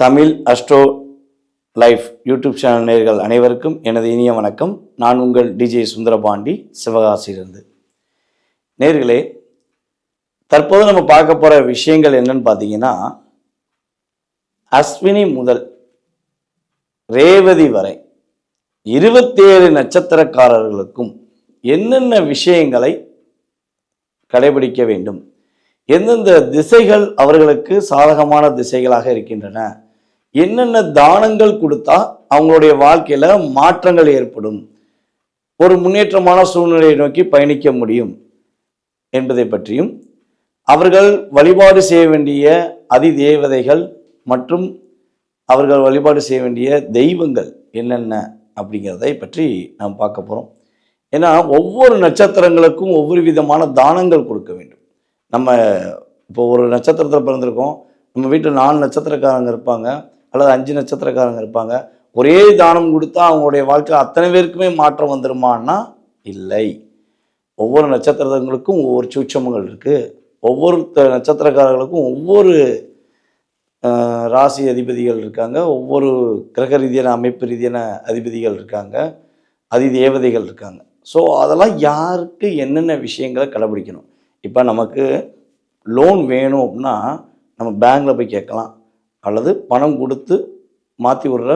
Tamil astro life YouTube channel நேர்கள் அனைவருக்கும் எனது இனிய வணக்கம். நான் உங்கள் டிஜே சுந்தரபாண்டி சிவகாசியிலிருந்து. நேர்களே தற்போது நம்ம பார்க்க போகிற விஷயங்கள் என்னன்னு பார்த்தீங்கன்னா அஸ்வினி முதல் ரேவதி வரை இருபத்தேழு நட்சத்திரக்காரர்களுக்கும் என்னென்ன விஷயங்களை கடைபிடிக்க வேண்டும்? எந்தெந்த திசைகள் அவர்களுக்கு சாதகமான திசைகளாக இருக்கின்றன? என்னென்ன தானங்கள் கொடுத்தா அவங்களுடைய வாழ்க்கையில மாற்றங்கள் ஏற்படும்? ஒரு முன்னேற்றமான சூழ்நிலையை நோக்கி பயணிக்க முடியும் என்பதை பற்றியும் அவர்கள் வழிபாடு செய்ய வேண்டிய அதி தேவதைகள் மற்றும் அவர்கள் வழிபாடு செய்ய வேண்டிய தெய்வங்கள் என்னென்ன அப்படிங்கிறதை பற்றி நாம் பார்க்க போகிறோம் ஏன்னா ஒவ்வொரு நட்சத்திரங்களுக்கும் ஒவ்வொரு விதமான தானங்கள் கொடுக்க வேண்டும். நம்ம இப்போ ஒரு நட்சத்திரத்தில் பிறந்திருக்கோம். நம்ம வீட்டில் நாலு நட்சத்திரக்காரங்க இருப்பாங்க. அல்லது அஞ்சு நட்சத்திரக்காரங்க இருப்பாங்க. ஒரே தானம் கொடுத்தா அவங்களுடைய வாழ்க்கை அத்தனை பேருக்குமே மாற்றம் வந்துருமான்னா? இல்லை. ஒவ்வொரு நட்சத்திரங்களுக்கும் ஒவ்வொரு சூட்சமங்கள் இருக்குது ஒவ்வொரு த- நட்சத்திரக்காரர்களுக்கும் ஒவ்வொரு ராசி அதிபதிகள் இருக்காங்க. ஒவ்வொரு கிரக ரீதியான அமைப்பு ரீதியான அதிபதிகள் இருக்காங்க. அதி தேவதைகள் இருக்காங்க. ஸோ அதெல்லாம் யாருக்கு என்னென்ன விஷயங்களை கடைபிடிக்கணும்? இப்போ நமக்கு லோன் வேணும் அப்படின்னா நம்ம பேங்க்கில் போய் கேட்கலாம். அல்லது பணம் கொடுத்து மாற்றி விடுற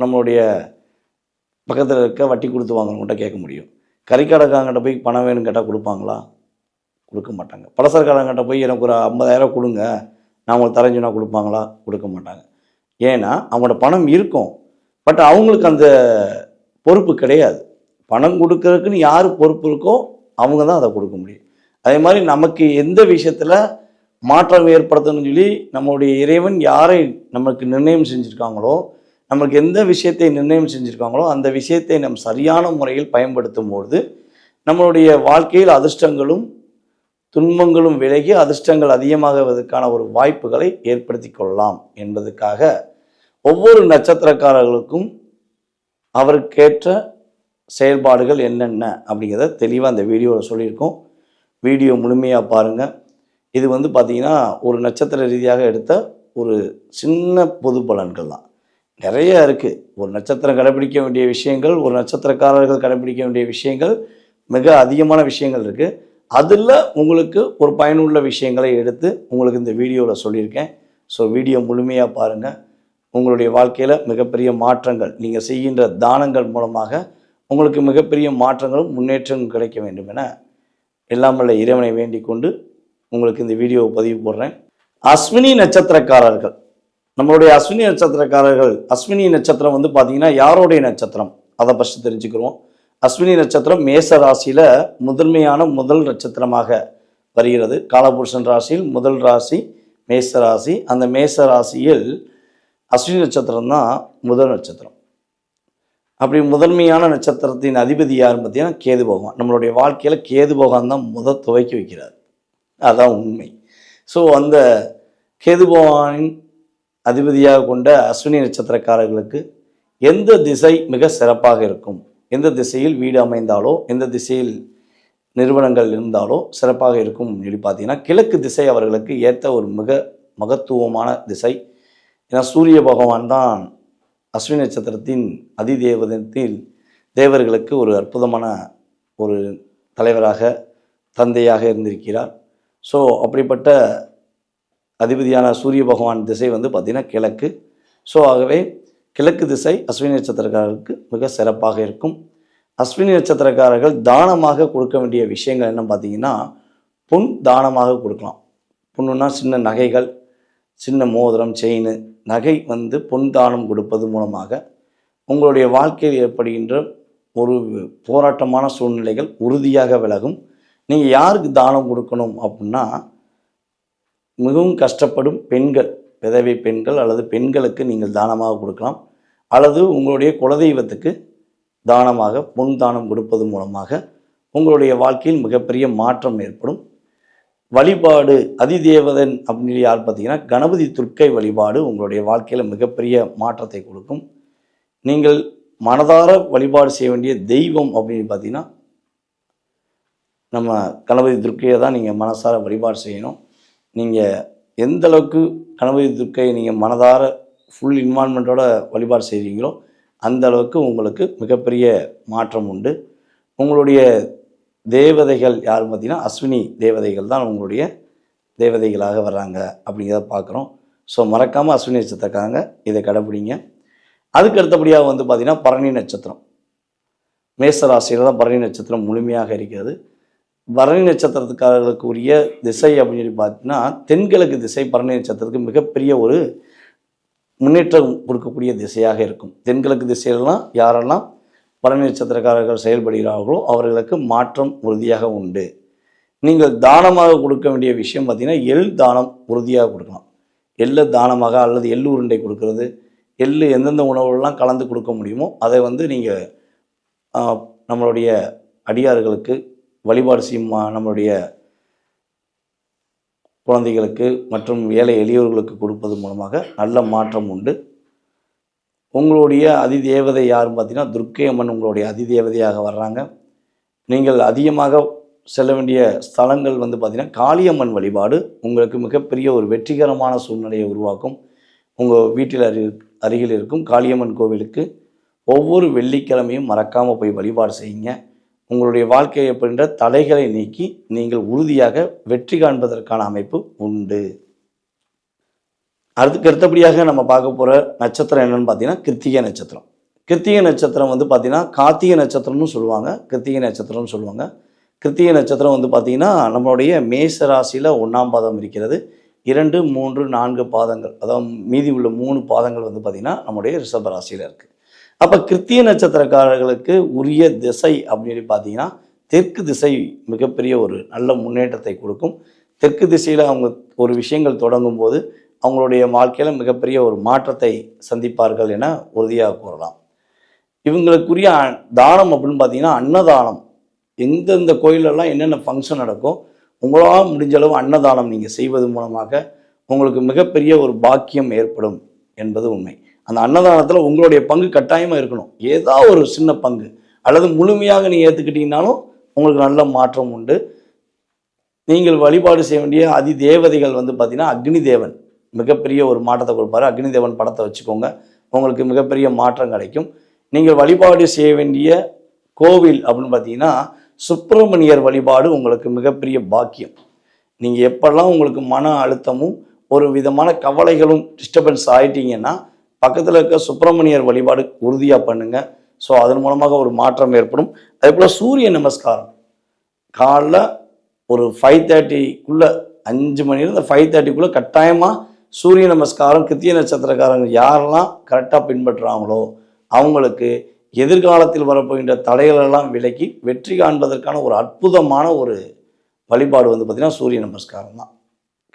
நம்மளுடைய பக்கத்தில் இருக்க வட்டி கொடுத்து வாங்குறவங்கள்ட்ட கேட்க முடியும். கறிக்கடைக்காரங்கிட்ட போய் பணம் வேணும்னு கேட்டால் கொடுப்பாங்களா? கொடுக்க மாட்டாங்க. பலசரக்காரங்கிட்ட போய் எனக்கு ஒரு ஐம்பதாயிரம் கொடுங்க. நான் உங்களுக்கு தரைஞ்சுனா கொடுப்பாங்களா? கொடுக்க மாட்டாங்க. ஏன்னா அவங்களோட பணம் இருக்கும். பட் அவங்களுக்கு அந்த பொறுப்பு கிடையாது. பணம் கொடுக்கறதுக்குன்னு யார் பொறுப்பு இருக்கோ அவங்க தான் அதை கொடுக்க முடியும். அதே மாதிரி நமக்கு எந்த விஷயத்தில் மாற்றம் ஏற்படுத்தணும்னு சொல்லி நம்மளுடைய இறைவன் யாரை நமக்கு நிர்ணயம் செஞ்சுருக்காங்களோ நமக்கு எந்த விஷயத்தை நிர்ணயம் செஞ்சுருக்காங்களோ அந்த விஷயத்தை நம் சரியான முறையில் பயன்படுத்தும் பொழுது நம்மளுடைய வாழ்க்கையில் அதிர்ஷ்டங்களும் துன்பங்களும் விலகி அதிர்ஷ்டங்கள் அதிகமாகுவதற்கான ஒரு வாய்ப்புகளை ஏற்படுத்தி கொள்ளலாம் என்பதற்காக ஒவ்வொரு நட்சத்திரக்காரர்களுக்கும் அவருக்கேற்ற செயல்பாடுகள் என்னென்ன அப்படிங்கிறத தெளிவாக அந்த வீடியோவில் சொல்லியிருக்கோம். வீடியோ முழுமையாக பாருங்கள் இது வந்து பார்த்திங்கன்னா ஒரு நட்சத்திர ரீதியாக எடுத்த ஒரு சின்ன பொது பலன்கள் தான். நிறைய இருக்குது ஒரு நட்சத்திரம் கடைபிடிக்க வேண்டிய விஷயங்கள் ஒரு நட்சத்திரக்காரர்கள் கடைபிடிக்க வேண்டிய விஷயங்கள் மிக அதிகமான விஷயங்கள் இருக்குது அதில் உங்களுக்கு ஒரு பயனுள்ள விஷயங்களை எடுத்து உங்களுக்கு இந்த வீடியோவில் சொல்லியிருக்கேன். ஸோ வீடியோ முழுமையாக பாருங்கள் உங்களுடைய வாழ்க்கையில் மிகப்பெரிய மாற்றங்கள் நீங்கள் செய்கின்ற தானங்கள் மூலமாக உங்களுக்கு மிகப்பெரிய மாற்றங்களும் முன்னேற்றங்களும் கிடைக்க வேண்டும் என எல்லாம் இறைவனை வேண்டிக் கொண்டு உங்களுக்கு இந்த வீடியோவை பதிவு போடுறேன். அஸ்வினி நட்சத்திரக்காரர்கள். நம்மளுடைய அஸ்வினி நட்சத்திரக்காரர்கள் அஸ்வினி நட்சத்திரம் வந்து பார்த்தீங்கன்னா யாருடைய நட்சத்திரம்? அதை ஃபஸ்ட்டு தெரிஞ்சுக்கிறோம் அஸ்வினி நட்சத்திரம் மேச ராசியில் முதன்மையான முதல் நட்சத்திரமாக வருகிறது. காலபுருஷன் ராசியில் முதல் ராசி மேச ராசி. அந்த மேச ராசியில் அஸ்வினி நட்சத்திரம் தான் முதல் நட்சத்திரம். அப்படி முதன்மையான நட்சத்திரத்தின் அதிபதி யாருன்னு பார்த்தீங்கன்னா கேது பகவான். நம்மளுடைய வாழ்க்கையில் கேது பகவான் தான் முத துவக்கி வைக்கிறார். அதான் உண்மை. ஸோ அந்த கேது பகவானின் அதிபதியாக கொண்ட அஸ்வினி நட்சத்திரக்காரர்களுக்கு எந்த திசை மிக சிறப்பாக இருக்கும்? எந்த திசையில் வீடு அமைந்தாலோ எந்த திசையில் நிறுவனங்கள் இருந்தாலோ சிறப்பாக இருக்கும் சொல்லி பார்த்தீங்கன்னா கிழக்கு திசை அவர்களுக்கு ஏற்ற ஒரு மிக மகத்துவமான திசை. ஏன்னா சூரிய பகவான் தான் அஸ்வினி நட்சத்திரத்தின் அதிதேவதத்தில் தேவர்களுக்கு ஒரு அற்புதமான ஒரு தலைவராக தந்தையாக இருந்திருக்கிறார். ஸோ அப்படிப்பட்ட அதிபதியான சூரிய பகவான் திசை வந்து பார்த்திங்கன்னா கிழக்கு. ஸோ ஆகவே கிழக்கு திசை அஸ்வினி நட்சத்திரக்காரர்களுக்கு மிக சிறப்பாக இருக்கும். அஸ்வினி நட்சத்திரக்காரர்கள் தானமாக கொடுக்க வேண்டிய விஷயங்கள் என்ன பார்த்தீங்கன்னா பொன் தானமாக கொடுக்கலாம். பொண்ணுன்னா சின்ன நகைகள் சின்ன மோதிரம் செயின். நகை வந்து பொன் தானம் கொடுப்பது மூலமாக உங்களுடைய வாழ்க்கையில் ஏற்படுகின்ற ஒரு போராட்டமான சூழ்நிலைகள் உறுதியாக விலகும். நீங்கள் யாருக்கு தானம் கொடுக்கணும் அப்படின்னா மிகவும் கஷ்டப்படும் பெண்கள் விதவை பெண்கள் அல்லது பெண்களுக்கு நீங்கள் தானமாக கொடுக்கலாம். அல்லது உங்களுடைய குலதெய்வத்துக்கு தானமாக பொன் தானம் கொடுப்பது மூலமாக உங்களுடைய வாழ்க்கையில் மிகப்பெரிய மாற்றம் ஏற்படும். வழிபாடு அதிதேவதன் அப்படின்னு யார் பார்த்தீங்கன்னா கணபதி துர்க்கை வழிபாடு உங்களுடைய வாழ்க்கையில் மிகப்பெரிய மாற்றத்தை கொடுக்கும். நீங்கள் மனதார வழிபாடு செய்ய வேண்டிய தெய்வம் அப்படின்னு பார்த்தீங்கன்னா நம்ம கணபதி துர்க்கையை தான் நீங்கள் மனசார வழிபாடு செய்யணும். நீங்கள் எந்த அளவுக்கு கணபதி துர்க்கையை நீங்கள் மனதார ஃபுல் இன்வால்மெண்ட்டோட வழிபாடு செய்கிறீங்களோ அந்த அளவுக்கு உங்களுக்கு மிகப்பெரிய மாற்றம் உண்டு. உங்களுடைய தேவதைகள் யார் பார்த்தீங்கன்னா அஸ்வினி தேவதைகள் தான் உங்களுடைய தேவதைகளாக வர்றாங்க அப்படிங்கிறத பார்க்குறோம் ஸோ மறக்காமல் அஸ்வினி நட்சத்திரக்காரங்க இதை கடைப்பிடிங்க. அதுக்கு அடுத்தபடியாக வந்து பார்த்திங்கன்னா பரணி நட்சத்திரம். மேச ராசியில் தான் பரணி நட்சத்திரம் முழுமையாக இருக்கிறது. பரணி நட்சத்திரத்துக்காரர்களுக்கு உரிய திசை அப்படின்னு சொல்லி பார்த்தீங்கன்னா தென்கிழக்கு திசை பரணி நட்சத்திரத்துக்கு மிகப்பெரிய ஒரு முன்னேற்றம் கொடுக்கக்கூடிய திசையாக இருக்கும். தென்கிழக்கு திசையிலலாம் யாரெல்லாம் பரணி நட்சத்திரக்காரர்கள் செயல்படுகிறார்களோ அவர்களுக்கு மாற்றம் உறுதியாக உண்டு. நீங்கள் தானமாக கொடுக்க வேண்டிய விஷயம் பார்த்தீங்கன்னா எள் தானம் உறுதியாக கொடுக்கலாம். எள்ளை தானமாக அல்லது எள்ளு உருண்டை கொடுக்கறது. எள்ளு எந்தெந்த உணவுகள்லாம் கலந்து கொடுக்க முடியுமோ அதை வந்து நீங்கள் நம்மளுடைய அடியார்களுக்கு வழிபாடு செய்யும் மா- நம்மளுடைய குழந்தைகளுக்கு மற்றும் ஏழை எளியோர்களுக்கு கொடுப்பது மூலமாக நல்ல மாற்றம் உண்டு. உங்களுடைய அதிதேவதை யாருன்னு பார்த்தீங்கன்னா துர்க்கை அம்மன் உங்களுடைய அதிதேவதையாக வர்றாங்க. நீங்கள் அதிகமாக செல்ல வேண்டிய ஸ்தலங்கள் வந்து பார்த்திங்கன்னா காளியம்மன் வழிபாடு உங்களுக்கு மிகப்பெரிய ஒரு வெற்றிகரமான சூழ்நிலையை உருவாக்கும். உங்கள் வீட்டில் அரு அருகில் இருக்கும் காளியம்மன் கோவிலுக்கு ஒவ்வொரு வெள்ளிக்கிழமையும் மறக்காமல் போய் வழிபாடு செய்யுங்க. உங்களுடைய வாழ்க்கையை அப்படின்ற தடைகளை நீக்கி நீங்கள் உறுதியாக வெற்றி காண்பதற்கான அமைப்பு உண்டு. அதுக்கு அடுத்தபடியாக நம்ம பார்க்க போகிற நட்சத்திரம் என்னன்னு பார்த்தீங்கன்னா கிருத்திகை நட்சத்திரம். கிருத்திகை நட்சத்திரம் வந்து பார்த்தீங்கன்னா கார்த்திகை நட்சத்திரம்னு சொல்லுவாங்க. கிருத்திகை நட்சத்திரம்னு சொல்லுவாங்க. கிருத்திகை நட்சத்திரம் வந்து பார்த்தீங்கன்னா நம்மளுடைய மேச ராசியில் ஒன்றாம் பாதம் இருக்கிறது. இரண்டு மூன்று நான்கு பாதங்கள். அதாவது மீதி உள்ள மூணு பாதங்கள் வந்து பார்த்திங்கன்னா நம்முடைய ரிஷப ராசியில் இருக்குது அப்போ கிருத்திய நட்சத்திரக்காரர்களுக்கு உரிய திசை அப்படின்னு பார்த்தீங்கன்னா தெற்கு திசை மிகப்பெரிய ஒரு நல்ல முன்னேற்றத்தை கொடுக்கும். தெற்கு திசையில் அவங்க ஒரு விஷயங்கள் தொடங்கும் போது அவங்களுடைய வாழ்க்கையில் மிகப்பெரிய ஒரு மாற்றத்தை சந்திப்பார்கள் என உறுதியாக கூறலாம். இவங்களுக்குரிய அ- தானம் அப்படின்னு பார்த்தீங்கன்னா அன்னதானம். எந்தெந்த கோயிலெல்லாம் என்னென்ன ஃபங்க்ஷன் நடக்கும் உங்களால் முடிஞ்ச அளவு அன்னதானம் நீங்கள் செய்வது மூலமாக உங்களுக்கு மிகப்பெரிய ஒரு பாக்கியம் ஏற்படும் என்பது உண்மை. அந்த அன்னதானத்தில் உங்களுடைய பங்கு கட்டாயமாக இருக்கணும். ஏதோ ஒரு சின்ன பங்கு. அல்லது முழுமையாக நீங்கள் ஏற்றுக்கிட்டீங்கனாலும் உங்களுக்கு நல்ல மாற்றம் உண்டு. நீங்கள் வழிபாடு செய்ய வேண்டிய அதி தேவதைகள் வந்து பார்த்தீங்கன்னா அக்னி தேவன் மிகப்பெரிய ஒரு மாற்றத்தை கொடுப்பாரு. அக்னி தேவன் படத்தை வச்சுக்கோங்க. உங்களுக்கு மிகப்பெரிய மாற்றம் கிடைக்கும். நீங்கள் வழிபாடு செய்ய வேண்டிய கோவில் அப்படின்னு பார்த்தீங்கன்னா சுப்பிரமணியர் வழிபாடு உங்களுக்கு மிகப்பெரிய பாக்கியம். நீங்கள் எப்பெல்லாம் உங்களுக்கு மன அழுத்தமும் ஒரு விதமான கவலைகளும் டிஸ்டர்பன்ஸ் ஆயிட்டீங்கன்னா பக்கத்தில் இருக்க சுப்பிரமணியர் வழிபாடு உறுதியாக பண்ணுங்க. ஸோ அதன் மூலமாக ஒரு மாற்றம் ஏற்படும். அதே போல் சூரிய நமஸ்காரம். காலைல ஒரு ஃபைவ் தேர்ட்டிக்குள்ளே அஞ்சு மணிலேருந்து ஃபைவ் தேர்ட்டிக்குள்ளே கட்டாயமாக சூரிய நமஸ்காரம் கிருத்திய நட்சத்திரக்காரங்க யாரெல்லாம் கரெக்டாக பின்பற்றுறாங்களோ அவங்களுக்கு எதிர்காலத்தில் வரப்போகின்ற தடைகளெல்லாம் விலக்கி வெற்றி காண்பதற்கான ஒரு அற்புதமான ஒரு வழிபாடு வந்து பார்த்திங்கன்னா சூரிய நமஸ்காரம் தான்.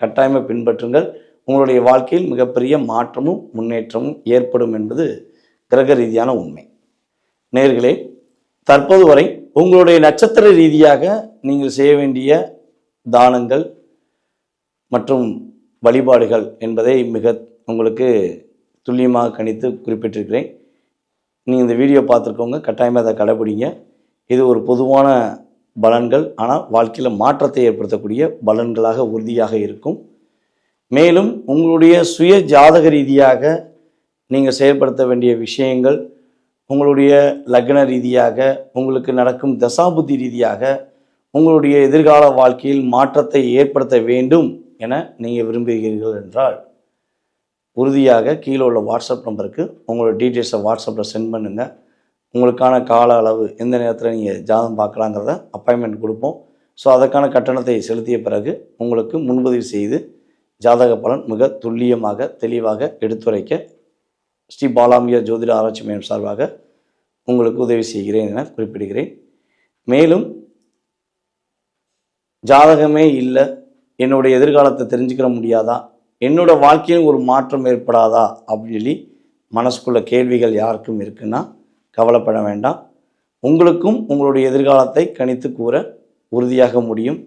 கட்டாயமாக பின்பற்றுங்கள். உங்களுடைய வாழ்க்கையில் மிகப்பெரிய மாற்றமும் முன்னேற்றமும் ஏற்படும் என்பது கிரக ரீதியான உண்மை. நேர்களே தற்போது வரை உங்களுடைய நட்சத்திர ரீதியாக நீங்கள் செய்ய வேண்டிய தானங்கள் மற்றும் வழிபாடுகள் என்பதை மிக உங்களுக்கு துல்லியமாக கணித்து குறிப்பிட்டிருக்கிறேன். நீங்கள் இந்த வீடியோ பார்த்துருக்கோங்க கட்டாயமாக அதை கடைபிடிங்க இது ஒரு பொதுவான பலன்கள். ஆனால் வாழ்க்கையில் மாற்றத்தை ஏற்படுத்தக்கூடிய பலன்களாக உறுதியாக இருக்கும். மேலும் உங்களுடைய சுய ஜாதக ரீதியாக நீங்கள் செயல்படுத்த வேண்டிய விஷயங்கள் உங்களுடைய லக்ன ரீதியாக உங்களுக்கு நடக்கும் தசாபுத்தி ரீதியாக உங்களுடைய எதிர்கால வாழ்க்கையில் மாற்றத்தை ஏற்படுத்த வேண்டும் என நீங்கள் விரும்புகிறீர்கள் என்றால் உறுதியாக கீழே உள்ள வாட்ஸ்அப் நம்பருக்கு உங்களோட டீட்டெயில்ஸை வாட்ஸ்அப்பில் சென்ட் பண்ணுங்கள் உங்களுக்கான கால அளவு எந்த நேரத்தில் நீங்கள் ஜாதகம் பார்க்கலாங்கிறத அப்பாயின்மெண்ட் கொடுப்போம். ஸோ அதற்கான கட்டணத்தை செலுத்திய பிறகு உங்களுக்கு முன்பதிவு செய்து ஜாதக பலன் மிக துல்லியமாக தெளிவாக எடுத்துரைக்க ஸ்ரீ பாலாம்பியா ஜோதிட ஆராய்ச்சி மையம் சார்பாக உங்களுக்கு உதவி செய்கிறேன் என குறிப்பிடுகிறேன். மேலும் ஜாதகமே இல்லை என்னுடைய எதிர்காலத்தை தெரிஞ்சுக்கிற முடியாதா என்னோட வாழ்க்கையில் ஒரு மாற்றம் ஏற்படாதா அப்படின்னு சொல்லி மனசுக்குள்ள கேள்விகள் யாருக்கும் இருக்குன்னா கவலைப்பட வேண்டாம். உங்களுக்கும் உங்களுடைய எதிர்காலத்தை கணித்து கூற உறுதியாக முடியும்.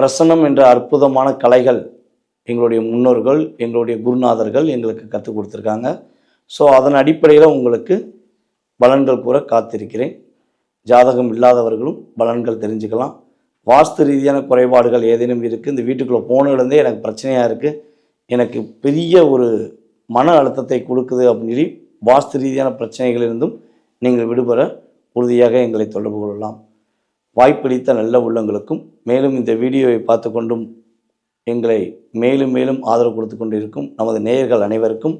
பிரசன்னம் என்ற அற்புதமான கலைகள் எங்களுடைய முன்னோர்கள் எங்களுடைய குருநாதர்கள் எங்களுக்கு கற்றுக் கொடுத்துருக்காங்க. ஸோ அதன் அடிப்படையில் உங்களுக்கு பலன்கள் கூற காத்திருக்கிறேன். ஜாதகம் இல்லாதவர்களும் பலன்கள் தெரிஞ்சுக்கலாம். வாஸ்து ரீதியான குறைபாடுகள் ஏதேனும் இருக்குது இந்த வீட்டுக்குள்ளே போனதுலேருந்தே எனக்கு பிரச்சனையாக இருக்குது எனக்கு பெரிய ஒரு மன அழுத்தத்தை கொடுக்குது அப்படின்னு சொல்லி வாஸ்து ரீதியான பிரச்சனைகளிலிருந்தும் நீங்கள் விடுபட உறுதியாக எங்களை தொடர்பு கொள்ளலாம். வாய்ப்பளித்த நல்ல உள்ளங்களுக்கும் மேலும் இந்த வீடியோவை பார்த்து கொண்டும் எங்களை மேலும் மேலும் ஆதரவு கொடுத்து கொண்டிருக்கும் நமது நேயர்கள் அனைவருக்கும்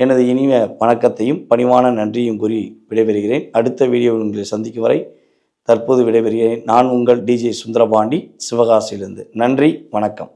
எனது இனிய வணக்கத்தையும் பணிவான நன்றியும் கூறி விடைபெறுகிறேன். அடுத்த வீடியோவில் உங்களை சந்திக்கும் வரை தற்போது விடைபெறுகிறேன். நான் உங்கள் டிஜே சுந்தரபாண்டி சிவகாசியிலிருந்து. நன்றி வணக்கம்.